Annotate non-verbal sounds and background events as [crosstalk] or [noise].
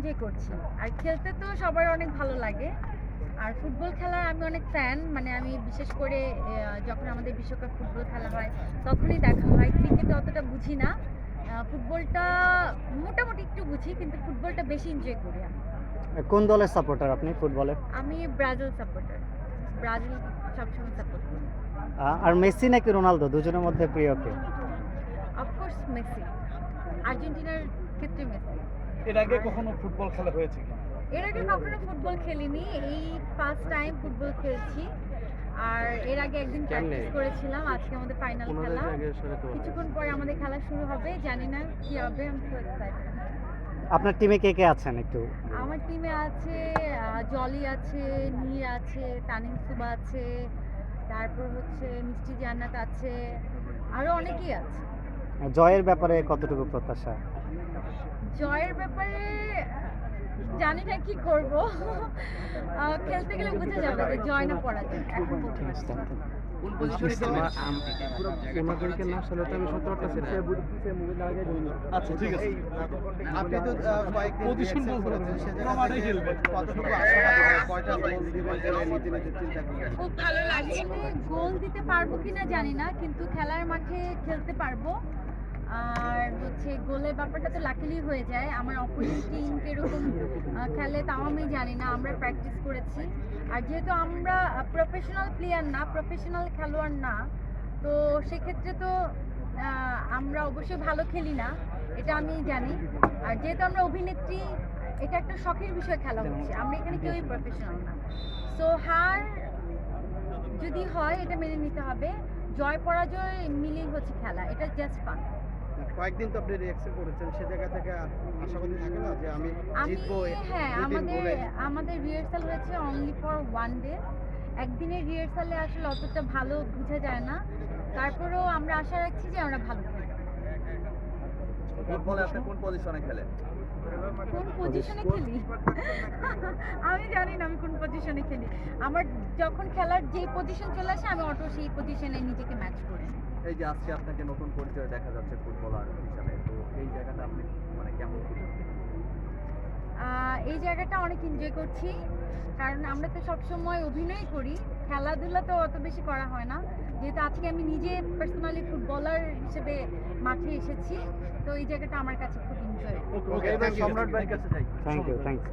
Enjoy করছি। আর খেলতে তো সবার অনেক ভালো লাগে। আর ফুটবল খেলার আমি অনেক ফ্যান মানে আমি বিশেষ করে যখন আমাদের বিশ্বকাপ ফুটবল খেলা হয় তখনই দেখা হয়। ক্রিকেট অতটা বুঝি না। ফুটবলটা মোটামুটি একটু বুঝি কিন্তু ফুটবলটা বেশি এনজয় করি আমি। কোন দলের সাপোর্টার আপনি ফুটবলে? আমি ব্রাজিল সাপোর্টার ব্রাজিল সবসময় সাপোর্ট করি। আর মেসি নাকি রোনালদো? দুজনের মধ্যে প্রিয় কে? Of course Messi. আর্জেন্টিনার ক্ষেত্রে মেসি। এর আগে কখনো ফুটবল খেলা হয়েছে কি? এর আগে কখনো ফুটবল খেলিনি এই ফার্স্ট টাইম ফুটবল খেলছি। আর এর আগে একদিন প্র্যাকটিস করেছিলাম আজকে আমাদের ফাইনাল খেলা। কিছুক্ষণ পরে আমাদের খেলা শুরু হবে জানি না কি হবে আমি সো এক্সাইটেড আপনার টিমে কে কে আছেন একটু আমার টিমে আছে জলি আছে নীর আছে তানিম সুবা আছে তারপর হচ্ছে মিষ্টি জান্নাত আছে আরও অনেকেই আছে। জয়ের ব্যাপারে কতটুকু প্রত্যাশা? জয়ের ব্যাপারে জানি না কি করব। খেলতে গেলে বোঝা যাবে যে জয় না এখন। কোন পজিশনে আচ্ছা ঠিক আছে। আপনি তো। কতটুকু কয়টা? খুব ভালো লাগছে গোল দিতে পারব কিনা জানি না কিন্তু খেলার মাঠে খেলতে পারব। আর হচ্ছে গোলের ব্যাপারটা তো লাকিলি হয়ে যায়। আমার অপোজিট টিম কীরকম খেলে তাও আমি জানি না আমরা প্র্যাকটিস করেছি। আর যেহেতু আমরা প্রফেশনাল প্লেয়ার না প্রফেশনাল খেলোয়াড় না তো সেক্ষেত্রে তো আমরা অবশ্যই ভালো খেলি না এটা আমি জানি। আর যেহেতু আমরা অভিনেত্রী এটা একটা শখের বিষয় খেলা হচ্ছে আমরা এখানে কেউই প্রফেশনাল না। সো হার যদি হয় এটা মেনে নিতে হবে। জয় পরাজয় মিলেই হচ্ছে খেলা এটা জাস্ট ফান কয়েকদিন তো আপনি রিঅ্যাকশন করেছেন সে জায়গা থেকে আশাবাদী থাকে না যে আমি জিতবো হ্যাঁ আমাদের আমাদের রিহার্সাল হয়েছে অনলি ফর ওয়ান ডে একদিনের রিহার্সালে আসলে অতটা ভালো বোঝা যায় না। তারপরেও আমরা আশা রাখছি যে আমরা ভালো খেলব ফুটবলে আপনি কোন পজিশনে খেলেন কোন পজিশনে খেলি? [laughs] আমি জানি না আমি কোন পজিশনে খেলি। আমার যখন খেলার যে পজিশন চলে আসে আমি অটো সেই পজিশনে নিজেকে ম্যাচ করি। এই যে আজকে আপনাকে নতুন পরিচয় দেখা যাচ্ছে ফুটবলার হিসাবে তো এই জায়গাটা আপনি মানে কেমন? আহ, এই জায়গাটা অনেক এনজয় করছি কারণ আমরা তো সবসময় অভিনয় করি। খেলাধুলা তো অত বেশি করা হয় না। যেহেতু আজকে আমি নিজে পার্সোনালি ফুটবলার হিসেবে মাঠে এসেছি তো এই জায়গাটা আমার কাছে খুব এনজয় ওকে এবার সম্রাট ভাইয়ের কাছে যাই। Thank you thank you